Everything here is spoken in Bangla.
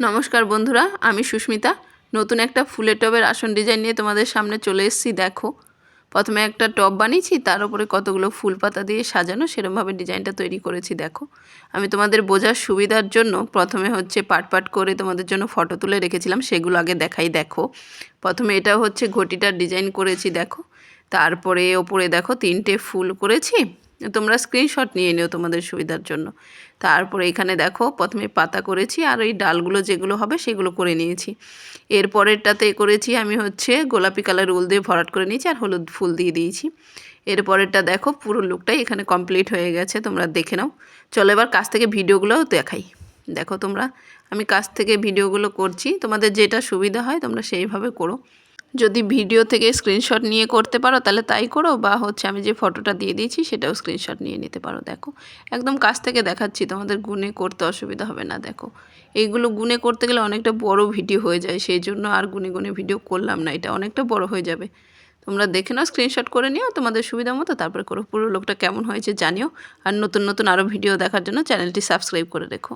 নমস্কার বন্ধুরা, আমি সুস্মিতা। নতুন একটা ফুলের টবের আসন ডিজাইন নিয়ে তোমাদের সামনে চলে এসেছি, দেখো। প্রথমে একটা টব বানিয়েছি, তার উপরে কতগুলো ফুল পাতা দিয়ে সাজানো, সেরমভাবে ডিজাইনটা তৈরি করেছি, দেখো। আমি তোমাদের বোঝার সুবিধার জন্য প্রথমে হচ্ছে পাট পাট করে তোমাদের জন্য ফটো তুলে রেখেছিলাম, সেগুলো আগে দেখাই, দেখো। প্রথমে এটা হচ্ছে ঘটিটার ডিজাইন করেছি, দেখো। তারপরে ওপরে, দেখো, তিনটে ফুল করেছি। তোমরা স্ক্রিনশট নিয়ে নিও তোমাদের সুবিধার জন্য। তারপরে এখানে দেখো, প্রথমে পাতা করেছি আর ওই ডালগুলো যেগুলো হবে সেগুলো করে নিয়েছি। এর পরেরটাতে করেছি আমি হচ্ছে গোলাপি কালার উল দিয়ে ভরাট করে নিয়েছি আর হলুদ ফুল দিয়ে দিয়েছি। এরপরেরটা দেখো, পুরো লুকটাই এখানে কমপ্লিট হয়ে গেছে, তোমরা দেখে নাও। চলো এবার কাছ থেকে ভিডিওগুলোও দেখাই। দেখো তোমরা, আমি কাছ থেকে ভিডিওগুলো করছি, তোমাদের যেটা সুবিধা হয় তোমরা সেইভাবে করো। যদি ভিডিও থেকে স্ক্রিনশট নিয়ে করতে পারো, তাহলে তাই করো। বা হচ্ছে আমি যে ফটোটা দিয়ে দিয়েছি, সেটাও স্ক্রিনশট নিয়ে নিতে পারো, দেখো। একদম কাছ থেকে দেখাচ্ছি, তোমাদের গুনে করতে অসুবিধা হবে না, দেখো। এইগুলো গুনে করতে গেলে অনেকটা বড় ভিডিও হয়ে যায়, সেই জন্য আর গুনে গুনে ভিডিও করলাম না, এটা অনেকটা বড় হয়ে যাবে। তোমরা দেখে নাও স্ক্রিনশট করে নিও, তোমাদের সুবিধা মতো, তারপরে করো। পুরো লোকটা কেমন হয়েছে জানিও, আর নতুন নতুন আরও ভিডিও দেখার জন্য চ্যানেলটি সাবস্ক্রাইব করে রেখো।